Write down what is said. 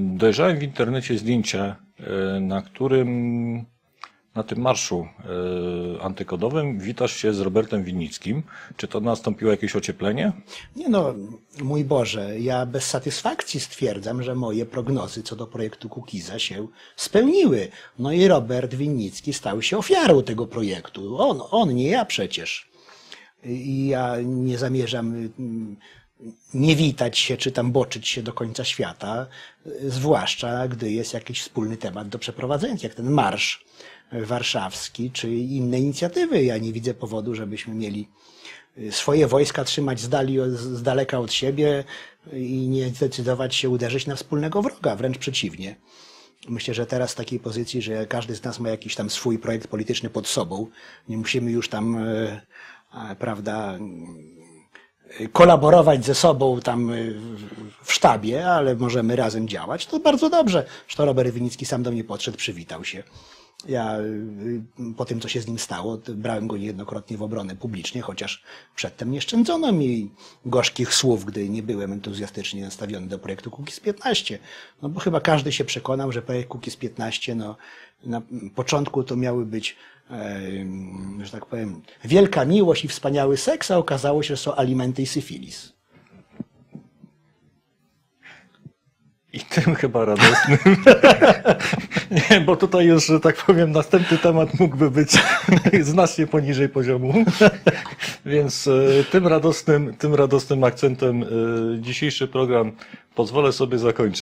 Dojrzałem w internecie zdjęcia, y, na którym na tym marszu y, antykodowym witasz się z Robertem Winnickim. Czy to nastąpiło jakieś ocieplenie? Nie no, mój Boże, ja bez satysfakcji stwierdzam, że moje prognozy co do projektu Kukiza się spełniły. No i Robert Winnicki stał się ofiarą tego projektu. On, on, nie ja przecież. I ja nie zamierzam mm, nie witać się, czy tam boczyć się do końca świata, y, zwłaszcza gdy jest jakiś wspólny temat do przeprowadzenia, jak ten marsz warszawski, czy inne inicjatywy. Ja nie widzę powodu, żebyśmy mieli y, swoje wojska trzymać z, dali, z daleka od siebie i nie zdecydować się uderzyć na wspólnego wroga, wręcz przeciwnie. Myślę, że teraz w takiej pozycji, że każdy z nas ma jakiś tam swój projekt polityczny pod sobą, nie musimy już tam, e, prawda, kolaborować ze sobą tam w- w sztabie, ale możemy razem działać, to bardzo dobrze. Zresztą Robert Winicki sam do mnie podszedł, przywitał się. Ja y, po tym, co się z nim stało, brałem go niejednokrotnie w obronę publicznie, chociaż przedtem nie szczędzono mi gorzkich słów, gdy nie byłem entuzjastycznie nastawiony do projektu Kukiz 15. No bo chyba każdy się przekonał, że projekt Kukiz 15, no na początku to miały być, że tak powiem, wielka miłość i wspaniały seks, a okazało się, że są alimenty i syfilis. I tym chyba radosnym. Nie, bo tutaj już, że tak powiem, następny temat mógłby być znacznie poniżej poziomu. Więc e, tym radosnym, tym radosnym akcentem e, dzisiejszy program pozwolę sobie zakończyć.